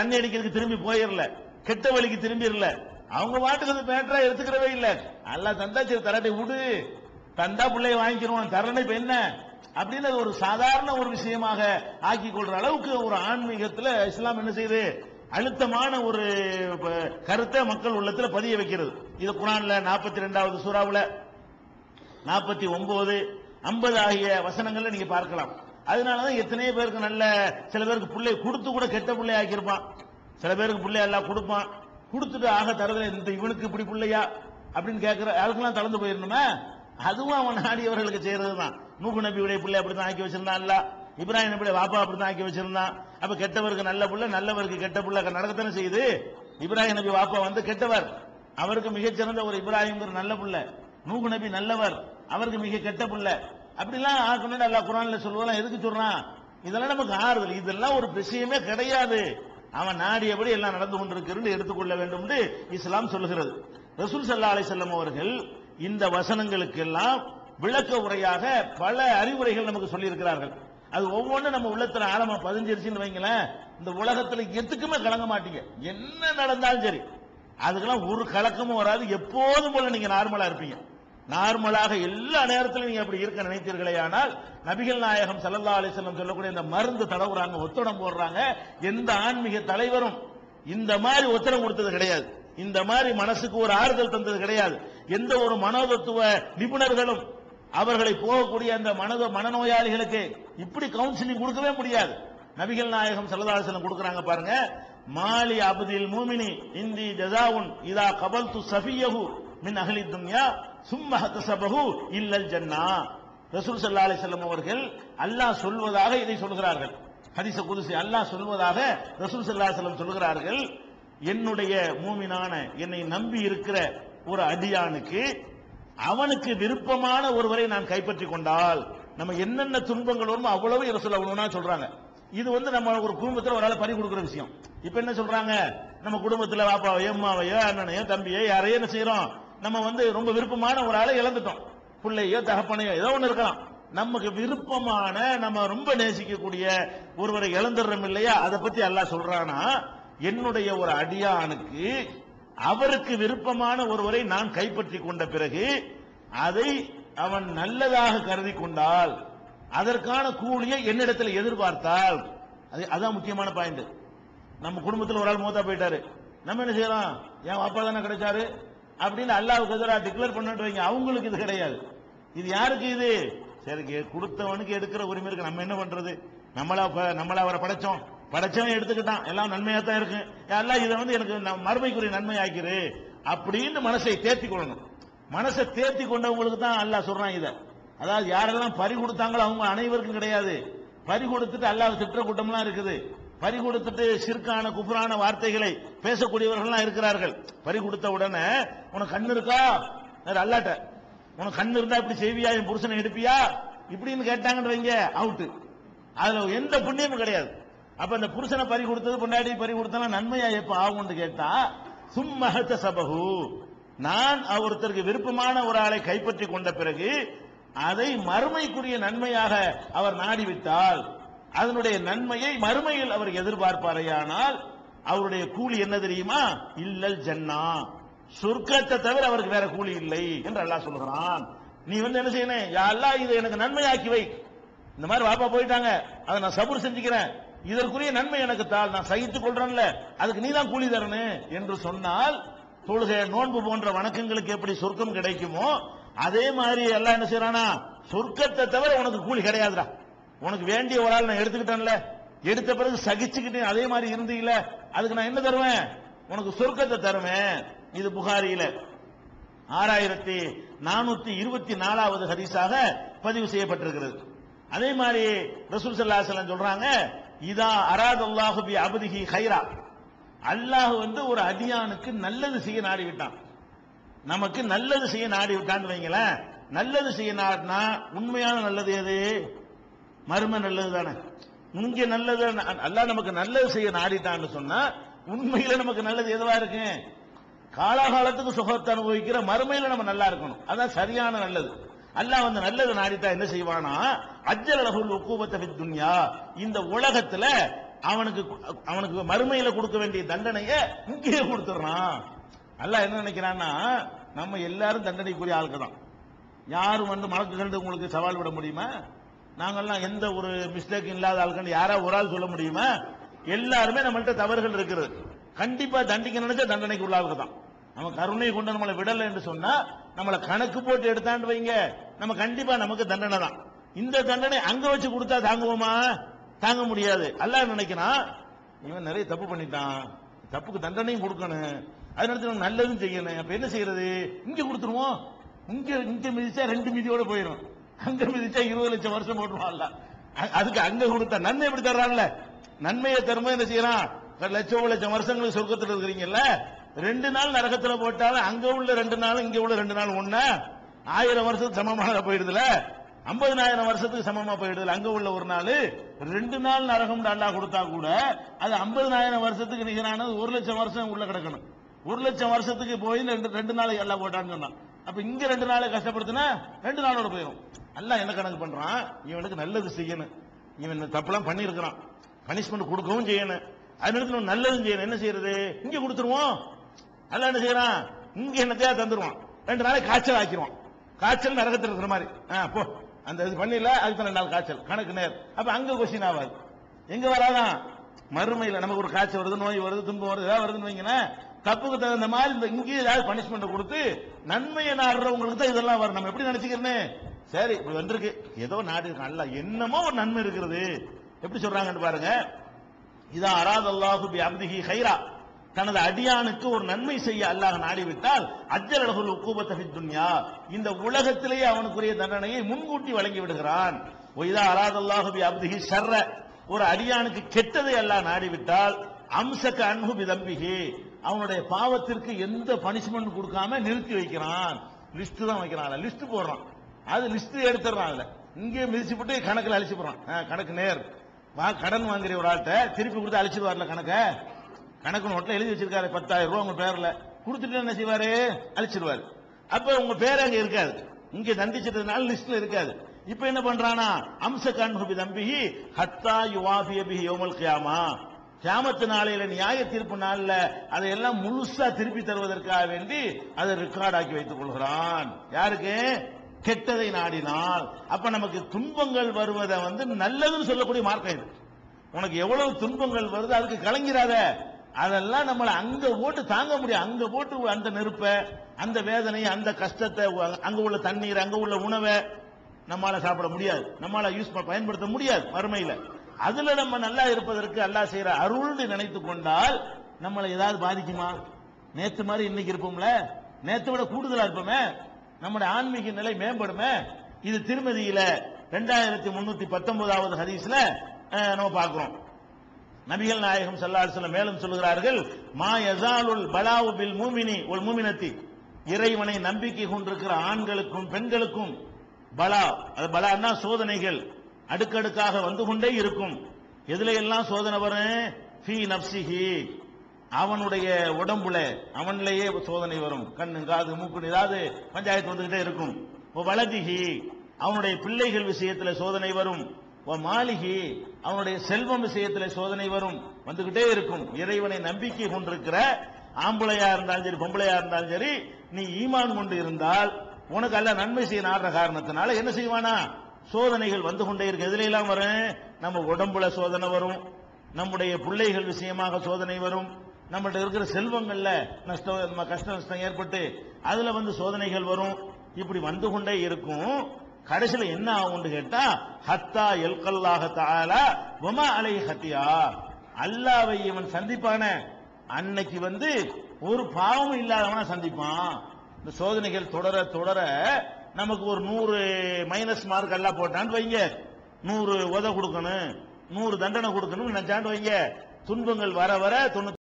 தண்ணி அடிக்கிறதுக்கு திரும்பி போயிடல கெட்ட வழிக்கு திரும்பிடல அவங்க வாட்டுக்கு அது பேட்டரா எடுத்துக்கிறவே இல்ல. அல்ல தந்தா சரி தரட்டை விடு. தந்தா பிள்ளைய வாங்கிக்கிறோம் தரணும் இப்ப என்ன? அப்படின்னு அது ஒரு சாதாரண ஒரு விஷயமாக ஆக்கி கொள்ற அளவுக்கு ஒரு ஆன்மீகத்துல இஸ்லாம் என்ன செய்யுது? அழுத்தமான ஒரு கருத்தை மக்கள் உள்ளத்துல பதிய வைக்கிறது. இது குரான்ல நாற்பத்தி ரெண்டாவது சூறாவில். நாற்பத்தி ஒன்பது ஐம்பது ஆகிய வசனங்கள்ல நீங்க பார்க்கலாம். அதனாலதான் எத்தனையோ பேருக்கு நல்ல சில பேருக்கு பிள்ளை கொடுத்து கூட கெட்ட பிள்ளை ஆக்கியிருப்பான். சில பேருக்கு பிள்ளை எல்லாம் கொடுப்பான். கொடுத்துட்டு ஆக தரதுல இந்த இவனுக்கு இப்படி பிள்ளையா? அப்படின்னு கேட்கிற அதுக்கெல்லாம் தளர்ந்து போயிடணுமே? அதுவும் அவன் நாடியவர்களுக்கு செய்யறதுதான். நூகு நபியுடைய பிள்ளை அப்படித்தான் ஆக்கி வச்சிருந்தான்ல இப்ராஹிம் நபியுடைய வாப்பா அப்படித்தான் ஆக்கி வச்சிருந்தான். அப்ப கெட்டவருக்கு நல்ல பிள்ளை நல்லவருக்கு கெட்ட பிள்ளை நடக்கத்தானே செய்யுது? இப்ராஹிம் நபி வாப்பா வந்து கெட்டவர். அவருக்கு மிகச்சிறந்த ஒரு இப்ராஹிம்ங்கிற நல்ல பிள்ளை. நூகு நபி நல்லவர். அவருக்கு மிக கெட்ட பிள்ளை. அப்படிலாம் ஆக்கணும்னு அல்லா குரான்ல சொல்லுவான் எதுக்கு சொல்றான்? இதெல்லாம் நமக்கு ஆறுதல். இதெல்லாம் ஒரு விஷயமே கிடையாது. அவன் நாடியபடி எல்லாம் நடந்து கொண்டிருக்கிறது எடுத்துக்கொள்ள வேண்டும் என்று இஸ்லாம் சொல்லுகிறது. ரசூல் சல்லா அலிசல்லம் அவர்கள் இந்த வசனங்களுக்கெல்லாம் விளக்க உரையாக பல அறிவுரைகள் நமக்கு சொல்லியிருக்கிறார்கள். அது ஒவ்வொன்றும் நம்ம உள்ளத்துல ஆழமா பதிஞ்சிருச்சுன்னு வைங்களேன். இந்த உலகத்துல எதுக்குமே கலங்க மாட்டீங்க. என்ன நடந்தாலும் சரி. அதுக்கெல்லாம் ஒரு கலக்கமும் வராது. எப்போதும் போல நீங்க நார்மலா இருப்பீங்க. நார்மலாக எல்லா நேரத்திலும் நீங்க அப்படி இருக்க நினைத்தீர்களே ஆனால் நபிகள் நாயகம் ஸல்லல்லாஹு அலைஹி சொல்லக்கூடிய இந்த மருந்து தடவுறாங்க ஒத்தடம் போடுறாங்க எந்த ஆன்மீக தலைவரும் இந்த மாதிரி ஒத்தடம் கொடுத்தது கிடையாது. இந்த மாதிரி மனசுக்கு ஒரு ஆறுதல் தந்தது கிடையாது. எந்த ஒரு மனோதத்துவ நிபுணர்களும் அவர்களை போகக்கூடிய அந்த மனத மனநோயாளிகளுக்கு இப்படி கவுன்சிலிங் கொடுக்கவே முடியாது. நபிகள் நாயகம் ஸல்லல்லாஹு கொடுக்கறாங்க பாருங்க மாலி அபுதில் மூமினி இந்தி ஜஸாவுன் இதா கபல்து சஃபியஹு மின் அகலி துன்யா சும்ம தசபகு இல்லல் ஜன்னா. ரசூல் சல்லா அலைஹி அவர்கள் அல்லாஹ் சொல்வதாக இதை சொல்கிறார்கள். ஹரிச குதிசை அல்லாஹ் சொல்வதாக ரசூல் சல்லா செல்லம் சொல்கிறார்கள். என்னுடைய மூமினான என்னை நம்பி இருக்கிற ஒரு அடியானுக்கு அவனுக்கு விருப்பமான ஒருவரை நான் கைப்பற்றி கொண்டால் நம்ம என்னென்ன துன்பங்கள் வருமோ அவ்வளவு ரசூல் அவ்வளவுனா சொல்றாங்க. இது வந்து நம்ம ஒரு குடும்பத்துல ஒரு ஆளை பறி கொடுக்கிற விஷயம். இப்ப என்ன சொல்றாங்க? நம்ம குடும்பத்துல பாப்பாவையோ அம்மாவையோ அண்ணனையோ தம்பியோ யாரையோ என்ன செய்யறோம் நம்ம வந்து ரொம்ப விருப்பமான ஒரு ஆளை இழந்துட்டோம். பிள்ளையோ தகப்பனையோ ஏதோ ஒன்று இருக்கலாம். நமக்கு விருப்பமான நம்ம ரொம்ப நேசிக்கக்கூடிய ஒருவரை இழந்துடுறோம் இல்லையா? அதை பத்தி எல்லாம் சொல்றானா என்னுடைய ஒரு அடியானுக்கு அவருக்கு விருப்பமான ஒருவரை நான் கைப்பற்றி கொண்ட பிறகு அதை அவன் நல்லதாக கருதி கொண்டால் அதற்கான கூலியை என்னிடத்தில் எதிர்பார்த்தால் அது அதான் முக்கியமான பாயிண்ட் நம்ம குடும்பத்தில் ஒரு ஆள் மூத்தா போயிட்டாரு. நம்ம என்ன செய்யலாம்? என் அப்பா தானே கிடைச்சாரு? அப்படின்னு அல்லாவுக்கு எதிராக டிக்ளேர் பண்ணிட்டு அவங்களுக்கு இது கிடையாது. இது யாருக்கு இது? சரி கொடுத்தவனுக்கு எடுக்கிற உரிமை இருக்கு. நம்ம என்ன பண்றது? நம்மளா நம்மளா அவரை படைச்சோம். படைச்சவன் எடுத்துக்கிட்டான். எல்லாம் நன்மையா தான் இருக்கு எல்லாம் இதை வந்து எனக்கு மறுமைக்குரிய நன்மை ஆக்கிரு அப்படின்னு மனசை தேர்த்தி கொள்ளணும். மனசை தேர்த்தி கொண்டவங்களுக்கு தான் அல்லாஹ் சொல்றான் இதை. அதாவது யாரெல்லாம் பறி கொடுத்தாங்களோ அவங்க அனைவருக்கும் கிடையாது. பறி கொடுத்துட்டு அல்லாஹ் திட்ட கூட்டம்லாம் இருக்குது. பறி கொடுத்துட்டு சிற்கான குபுரான வார்த்தைகளை பேசக்கூடியவர்கள்லாம் இருக்கிறார்கள். பறி கொடுத்த உடனே உனக்கு கண் இருக்கா? அல்லாட்ட. உனக்கு கண் இருந்தா இப்படி செய்வியா? என் புருஷனை எடுப்பியா? இப்படின்னு கேட்டாங்கன்னு வைங்க அவுட்டு அதுல எந்த புண்ணியமும் கிடையாது. அப்ப அந்த புருஷனை பறி கொடுத்தது பொண்டாடி பறி கொடுத்தனா நன்மையா எப்ப ஆகும்னு கேட்டா சும்மஹத்த சபகு நான் ஒருத்தருக்கு விருப்பமான ஒரு ஆளை கைப்பற்றி கொண்ட பிறகு அதை மறுமைக்குரிய நன்மையாக அவர் நாடிவிட்டால் அதனுடைய நன்மையை மறுமையில் அவர் எதிர்பார்ப்பாரையானால் அவருடைய கூலி என்ன தெரியுமா? இல்லல் ஜன்னா. சொர்க்கத்தை தவிர அவருக்கு வேற கூலி இல்லை என்று அல்லாஹ் சொல்கிறான் நீ வந்து என்ன செய்யணும் யா இதை எனக்கு நன்மையாக்கி வை. இந்த மாதிரி வாப்பா போயிட்டாங்க. அதை நான் சபூர் செஞ்சுக்கிறேன். இதற்குரிய நன்மை எனக்கு தாள். நான் சகித்துக் கொள்றேன்ல. அதுக்கு நீ தான் கூலி தரணும் என்று சொன்னால் தொழுகை நோன்பு போன்ற வணக்கங்களுக்கு எப்படி சொர்க்கம் கிடைக்குமோ அதே மாதிரி எல்லாம் என்ன செய்யறானா சொர்க்கத்தை தவிர உனக்கு கூலி கிடையாதுடா. உனக்கு வேண்டிய ஒரு ஆள் நான் எடுத்துக்கிட்டேன்ல. எடுத்த பிறகு சகிச்சுக்கிட்டு அதே மாதிரி இருந்தீங்கள அதுக்கு நான் என்ன தருவேன்? உனக்கு சொர்க்கத்தை தருவேன். இது புகாரியில. ஆறாயிரத்தி நானூத்தி இருபத்தி நாலாவது ஹரிசாக பதிவு செய்யப்பட்டிருக்கிறது. அதே மாதிரி ரசூல் சல்லா சொல்றாங்க இதா அராதல்லாஹு பி அபதிஹி கைரா. அல்லாஹ் வந்து ஒரு அடியானுக்கு நல்லது செய்ய நாடி விட்டான். நமக்கு நல்லது செய்ய நாடி விட்டான்னு வைங்களேன் நல்லது செய்ய நாடினா உண்மையான நல்லது எது? மர்ம நல்லது தானே. இங்க நல்லது அல்லா நமக்கு நல்லது செய்ய நாடிட்டான்னு சொன்னா உண்மையில நமக்கு நல்லது எதுவா இருக்கு? காலாகாலத்துக்கு சுகத்தை அனுபவிக்கிற மறுமையில நம்ம நல்லா இருக்கணும். அதான் சரியான நல்லது. அல்லாஹ் வந்து நல்லது நாடிட்டா என்ன செய்வானா? அஜல் அலகுல் உக்கூபத்தை துன்யா. இந்த உலகத்துல அவனுக்கு அவனுக்கு மறுமையில கொடுக்க வேண்டிய தண்டனைய இங்கேயே கொடுத்துறான் அல்லாஹ் என்ன நினைக்கிறான்னா நம்ம எல்லாரும் தண்டனைக்குரிய ஆளுக்கு தான் யாரும் வந்து மலக்கு கண்டு உங்களுக்கு சவால் விட முடியுமா? நாங்கெல்லாம் எந்த ஒரு மிஸ்டேக் இல்லாத ஆளுக்கண்டு யாரா ஒரு ஆள் சொல்ல முடியுமா? எல்லாருமே நம்மள்ட்ட தவறுகள் இருக்கிறது கண்டிப்பா தண்டிக்க நினைச்சா தண்டனைக்கு உள்ளாவுக்கு தான். நம்ம கருணையை கொண்டு நம்மளை விடலை என்று சொன்னா நம்மளை கணக்கு போட்டு எடுத்தாண்டு வைங்க. நம்ம கண்டிப்பா நமக்கு தண்டனை தான். இந்த தண்டனை அங்க வச்சு கொடுத்தா தாங்குவோமா? தாங்க முடியாது. அல்ல நினைக்கிறான் இவன் நிறைய தப்பு பண்ணிட்டான். தப்புக்கு தண்டனையும் கொடுக்கணும். அதனால நம்ம நல்லதும் செய்யணும். அப்ப என்ன செய்யறது? இங்க கொடுத்துருவோம். இங்க இங்க மிதிச்சா ரெண்டு மிதியோட போயிடும் அங்க மிதிச்சா இருபது லட்சம் வருஷம் போட்டுருவான்ல அ- அதுக்கு அங்க கொடுத்த நன்மை எப்படி தர்றான்ல நன்மையை தரும்போது என்ன செய்யறான் ஒரு லட்சம் லட்சம் வருஷங்களுக்கு சொர்க்கத்தில் இருக்கிறீங்கல்ல? ரெண்டு நாள் நரகத்துல போட்டாலும் அங்க உள்ள ரெண்டு நாளும் இங்க உள்ள ரெண்டு நாள் ஒண்ணு? ஆயிரம் வருஷத்துக்கு சமமாக போயிடுதுல ஐம்பதுனாயிரம் வருஷத்துக்கு சமமா போயிடுதுல அங்க உள்ள ஒரு நாள்? ரெண்டு நாள் நரகம் அல்லாஹ் கொடுத்தா கூட அது ஐம்பதனாயிரம் வருஷத்துக்கு நிகரானது ஒரு லட்சம் வருஷம் உள்ள கிடக்கணும். ஒரு லட்சம் வருஷத்துக்கு போய் ரெண்டு ரெண்டு நாள் எல்லாம் போட்டான்னு சொன்னான். அப்ப இங்க ரெண்டு நாள் கஷ்டப்படுத்தினா ரெண்டு நாளோட போயிடும் அல்லாஹ் என்ன கணக்கு பண்றான்? இவனுக்கு நல்லது செய்யணும். இவன் இந்த தப்புலாம் பண்ணியிருக்கிறான். பனிஷ்மெண்ட் கொடுக்கவும் செய்யணும். அதனால நம்ம நல்லதும் செய்யணும். என்ன செய்யறது? இங்க கொடுத்துருவோம். அல்லாஹ் என்ன செய்யறான்? இங்க என்னத்தையா தந்துருவான். ரெண்டு நாளை காய்ச்சல் ஆக்கிடுவான் காய்ச்சல் நரகத்தில் இருக்கிற மாதிரி. ஆ, போ. அந்த இது பண்ணில அதுக்கு ரெண்டு நாள் காய்ச்சல். கணக்கு நேர். அப்ப அங்க கொஸ்டின் ஆகாது எங்க வராதான் மறுமையில் நமக்கு ஒரு காய்ச்சல் வருது நோய் வருது துன்பம் வருது ஏதாவது வருதுன்னு வைங்களேன். தப்புக்கு தகுந்த மாதிரி இந்த இங்கே ஏதாவது பனிஷ்மெண்ட் கொடுத்து நன்மையை நாடுறவங்களுக்கு தான் இதெல்லாம் வரும். நம்ம எப்படி நினைச்சுக்கிறேன்னு சரி இப்படி வந்திருக்கு. ஏதோ நாடு அல்ல என்னமோ ஒரு நன்மை இருக்கிறது. எப்படி சொல்றாங்கன்னு பாருங்க. இதா அராத் அல்லாஹு பி அப்திஹி ஹைரா தனது அடியானுக்கு ஒரு நன்மை செய்ய அல்லாஹ் நாடிவிட்டால் அஜ்ஜல் அலகுல் உக்கூபத்த துன்யா. இந்த உலகத்திலேயே அவனுக்குரிய தண்டனையை முன்கூட்டி வழங்கி விடுகிறான். ஒய்தா அராத் அல்லாஹு பி அப்திஹி ஷர்ர. ஒரு அடியானுக்கு கெட்டதை அல்லாஹ் நாடிவிட்டால் அம்சக்க அன்பு பிதம்பிகி அவனுடைய பாவத்திற்கு எந்த பனிஷ்மெண்ட் கொடுக்காம நிறுத்தி வைக்கிறான். லிஸ்ட் தான் வைக்கிறான். லிஸ்ட் போடுறான். அது லிஸ்ட் எடுத்துடுறான் அதுல. இங்கே மிதிச்சு போட்டு கணக்கில் அழிச்சு போறான். கணக்கு நேர். வா கடன் வாங்குற ஒரு ஆள்கிட்ட திருப்பி கொடுத்து அழிச்சிருவார்ல கணக்கை. கணக்கு நோட்டில் எழுதி வச்சிருக்காரு பத்தாயிரம் ரூபா உங்க பேர்ல. கொடுத்துட்டு என்ன செய்வாரு? அழிச்சிருவாரு அப்ப உங்க பேர் அங்க இருக்காது. இங்க தண்டிச்சதுனால லிஸ்ட்ல இருக்காது. இப்ப என்ன பண்றானா அம்ச கண்பி தம்பி ஹத்தா யுவாபிய பிஹி யோமல் கியாமா. கியாமத்து நாளையில நியாய தீர்ப்பு நாள்ல அதையெல்லாம் முழுசா திருப்பி தருவதற்காக வேண்டி அதை ரெக்கார்ட் ஆக்கி வைத்துக் கொள்கிறான். யாருக்கு? கெட்டதை நாடினால் அப்ப நமக்கு துன்பங்கள் வருவதை வந்து நல்லதுன்னு சொல்லக்கூடிய மார்க்கம் இது. உனக்கு எவ்வளவு துன்பங்கள் வருது அதுக்கு கலங்கிறாத. அதெல்லாம் நம்மளை அங்க போட்டு தாங்க முடியும் அங்க போட்டு அந்த நெருப்பை அந்த வேதனை அந்த கஷ்டத்தை அங்க உள்ள தண்ணீர் அங்க உள்ள உணவை நம்மளால சாப்பிட முடியாது. நம்மளால யூஸ் பயன்படுத்த முடியாது வறுமையில. அதுல நம்ம நல்லா இருப்பதற்கு அல்லா செய்யற அருள்னு நினைத்து கொண்டால் நம்மளை ஏதாவது பாதிக்குமா? நேத்து மாதிரி இன்னைக்கு இருப்போம்ல? நேத்து விட கூடுதலா இருப்போமே? நம்முடைய ஆன்மீக நிலை மேம்படுமே? இது திருமதியில ரெண்டாயிரத்தி முன்னூத்தி பத்தொன்பதாவது ஹதீஸ்ல நம்ம பார்க்கிறோம். நபிகள் நாயகம் ஸல்லல்லாஹு மேலும் சொல்கிறார்கள் மா யஸாலுல் பலாவு பில் மூமினி ஒரு மூமினத்தி. இறைவனை நம்பிக்கை கொண்டிருக்கிற ஆண்களுக்கும் பெண்களுக்கும் பலா அது பலான்னா சோதனைகள் அடுக்கடுக்காக வந்து கொண்டே இருக்கும். எதுல எல்லாம் சோதனை வரும் ஃபி நப்சிஹி அவனுடைய உடம்புல அவன்லயே சோதனை வரும். கண்ணு காது மூக்கு ஏதாவது பஞ்சாயத்து வந்துகிட்டே இருக்கும். இப்போ வலதிகி அவனுடைய பிள்ளைகள் விஷயத்துல சோதனை வரும். ஓ மாளிகி அவனுடைய செல்வம் விஷயத்துல சோதனை வரும். வந்துகிட்டே இருக்கும். இறைவனை நம்பிக்கை கொண்டிருக்கிற ஆம்பளையா இருந்தாலும் சரி பொம்பளையா இருந்தாலும் சரி நீ ஈமான் கொண்டு இருந்தால் உனக்கு அல்ல நன்மை செய்ய நாடுற காரணத்தினால என்ன செய்வானா? சோதனைகள் வந்து கொண்டே இருக்கு. எதுல எல்லாம் வரும்? நம்ம உடம்புல சோதனை வரும். நம்முடைய பிள்ளைகள் விஷயமாக சோதனை வரும். நம்மள்ட்ட இருக்கிற செல்வங்கள்ல நஷ்டம் கஷ்ட நஷ்டம் ஏற்பட்டு அதுல வந்து சோதனைகள் வரும். இப்படி வந்து கொண்டே இருக்கும். கடைசியில என்ன ஆகும்னு கேட்டா ஹத்தா எல்கல்லாக தாலா வமா அலை ஹத்தியா. அல்லாவை இவன் சந்திப்பான அன்னைக்கு வந்து ஒரு பாவமும் இல்லாதவனா சந்திப்பான். இந்த சோதனைகள் தொடர தொடர நமக்கு ஒரு நூறு மைனஸ் மார்க் எல்லாம் போட்டான்னு வைங்க. நூறு உத கொடுக்கணும். நூறு தண்டனை கொடுக்கணும். நினைச்சாண்டு வைங்க? துன்பங்கள் வர வர தொண்ணூத்தி